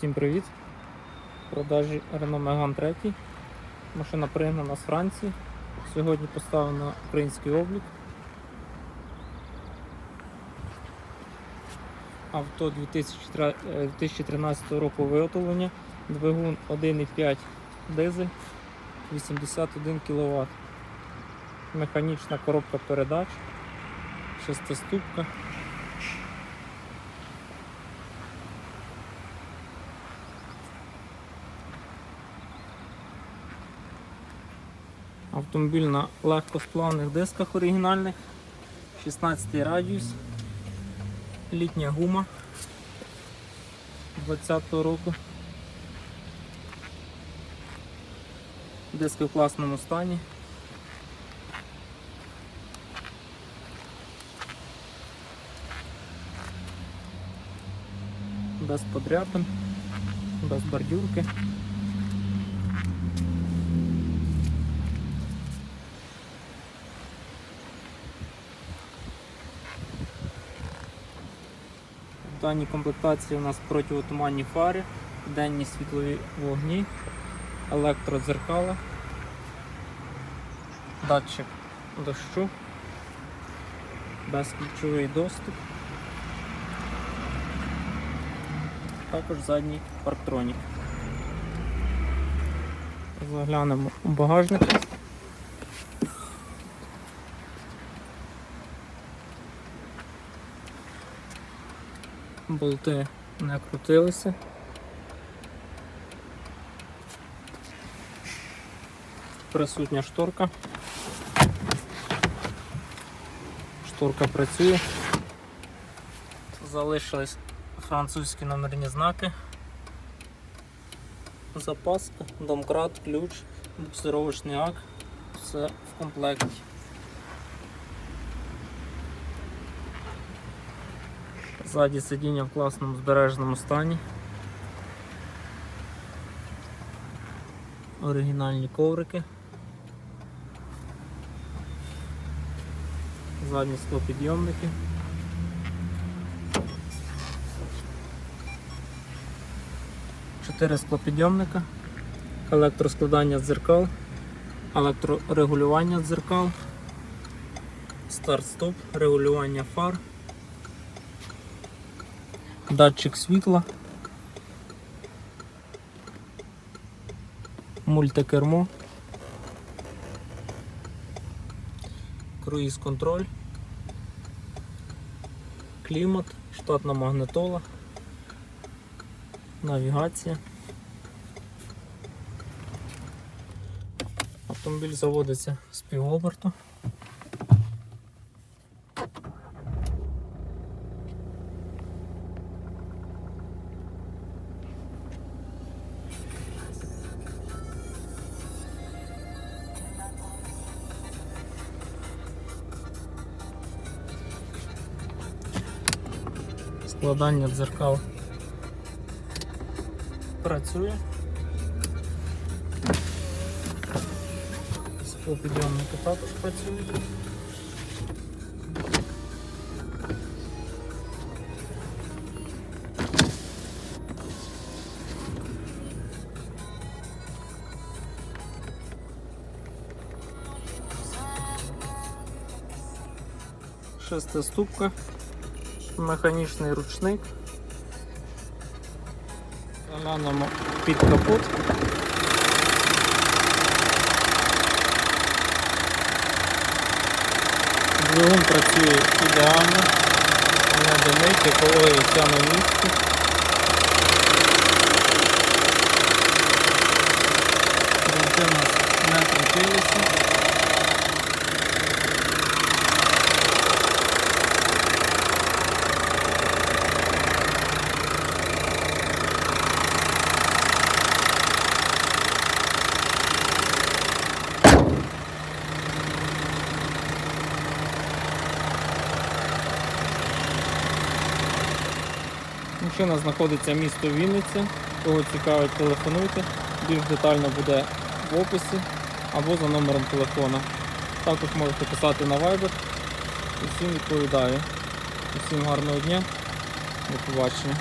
Всім привіт! В продажі Renault Megane 3. Машина пригнана з Франції. Сьогодні поставлена на український облік. Авто 2003 е, 2013 року виготовлення. Двигун 1,5 дизель 81 кВт. Механічна коробка передач, шестиступка. Автомобіль на легкосплавних дисках оригінальних, 16 радіус, літня гума 20-го року. Диски в класному стані. Без подряпин, без бордюрки. Даній комплектації у нас противотуманні фари, денні світлові вогні, електродзеркала, датчик дощу, безключовий доступ, також задній парктронік. Заглянемо у багажник. Болти не крутилися. Присутня шторка. Шторка працює. Залишились французькі номерні знаки. Запаска, домкрат, ключ, буксировочний ак. Все в комплекті. Ззаді сидіння в класному збереженому стані. Оригінальні коврики. Задні склопідйомники. Чотири склопідйомника, електроскладання дзеркал, електрорегулювання дзеркал, старт-стоп, регулювання фар датчик світла, мультикермо, круїз контроль, клімат, штатна магнитола, навігація. Автомобіль заводиться з півоберту. Складання дзеркал працює. Склопідйомники також працюють. Шестиступка механічний ручник. Заглянемо під капот. Двигун працює ідеально, не димить, екологія вся на місці. Болти у нас не крутилися. Машина знаходиться місто Вінниця. Кого цікавить, телефонуйте. Більш детально буде в описі або за номером телефона. Також можете писати на Viber. Усім відповідаю. Усім гарного дня. До побачення.